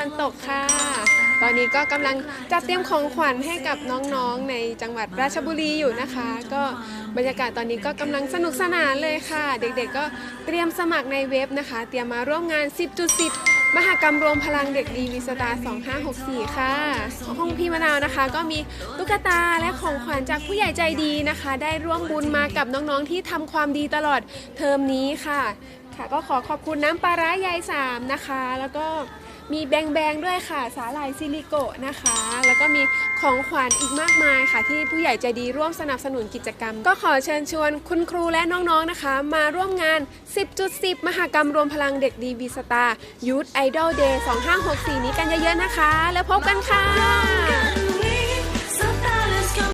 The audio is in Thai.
วันตกค่ะ ตอนนี้ก็กำลังจัดเตรียมของขวัญให้กับน้องๆในจังหวัดราชบุรีอยู่นะคะ ก็บรรยากาศตอนนี้ก็กำลังสนุกสนานเลยค่ะ เด็กๆก็เตรียมสมัครในเว็บนะคะ เตรียมมาร่วมงาน 10.10 มหกรรมรวมพลังเด็กดีวีสตา 2564 ค่ะ ของห้องพี่มะนาวนะคะ ก็มีตุ๊กตาและของขวัญจากผู้ใหญ่ใจดีนะคะ ได้ร่วมบุญมากับน้องๆที่ทำความดีตลอดเทอมนี้ค่ะ ค่ะ ก็ขอขอบคุณน้ำปลาร้ายายสามนะคะ แล้วก็มีแบงแบงด้วยค่ะ สาหร่ายซิลิโกะนะคะ แล้วก็มีของขวัญอีกมากมายค่ะ ที่ผู้ใหญ่ใจดีร่วมสนับสนุนกิจกรรม ก็ขอเชิญชวนคุณครูและน้องๆนะคะ มาร่วมงาน 10.10 มหกรรมรวมพลังเด็กดีวีสตาร์ยูทไอดอลเดย์2564 นี้กันเยอะๆนะคะ แล้วพบกันค่ะ